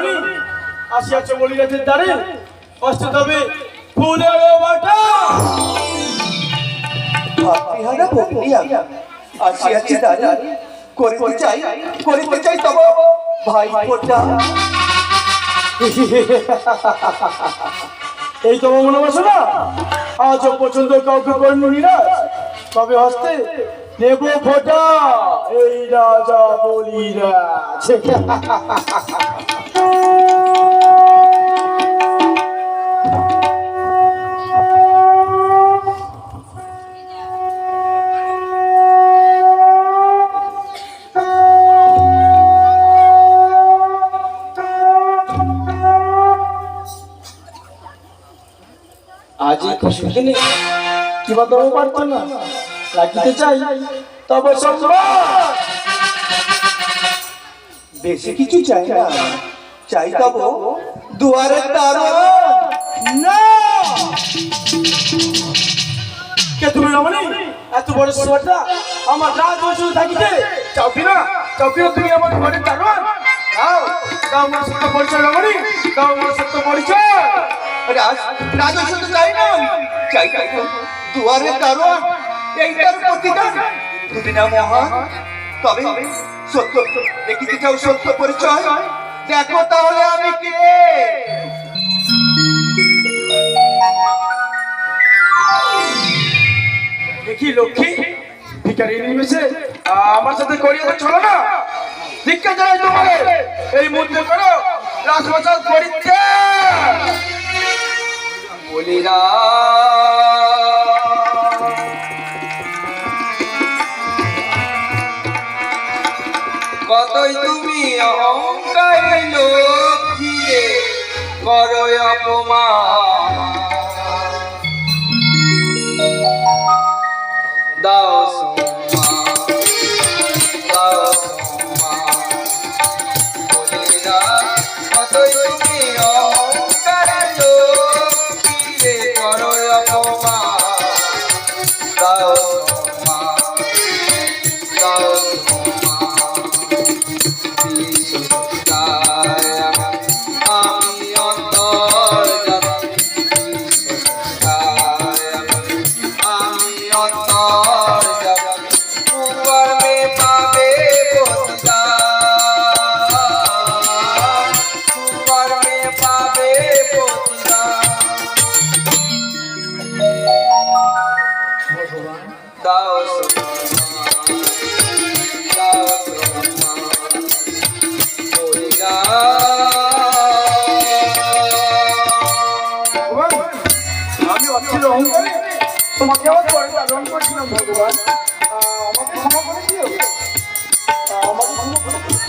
রমণী আসিয়াছে বলি রাতের দ্বারে। কষ্ট তবে ফুলের বাটা। ভাতৃহারা বলিয়া আসিয়াছি দাদা করিতে চাই করিতে চাই তব। ভাই ফোটা। এই তোমার মনে বসো না? আজ পছন্দ কাউকে করেন নিরাজ তবে হস্তে নেব ফোটা। এই রাজা বলিরাজ আজ খুশির দিনে কিবা দেবো পারতো না রাখিতে চাই, তবে বেশি কিছু চাই না। চাই তব দুয়ারে তারা কে তুমি রমণী? এত বড় সোয়াটা আমার রাজ বসে থাকিতে? চাও কি না চাও কি না তুমি আমার ঘরে দারোয়ান? দাও দাও আমার সত্য পরিচয় রমণী, দাও আমার সত্য পরিচয়। রাজ রাজস্ব তো চাই না চাই চাই দুয়ারে তারা এইটার প্রতিদান। তুমি না মহান তবে সত্য, দেখিতে চাও সত্য পরিচয়। দেখো তাহলে আমি কে? দেখি লক্ষ্মী ভিকারি নিমেষে আমার সাথে করিয়ে তো চলো না। ভিক্ষা জানাই তোমাদের। এই মুহূর্তে করো, রাজপ্রসাদ করিতে বলিরা, কতই তুমি অহংকারী লক্ষ্মীরে করো অপমান তোমাকে আমার পরে ধারণ করেছিলাম ভগবান। আমাকে ক্ষমা করে দিও। আমাকে ক্ষমা করে দিও।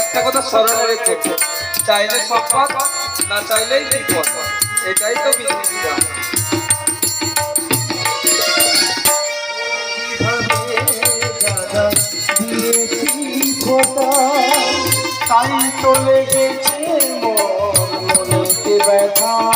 একটা কথা স্মরণে রেখো চাইলে সম্পদ না চাইলেই বিপদ এটাই তো বিধিবিধান তাই তো ব্যথা।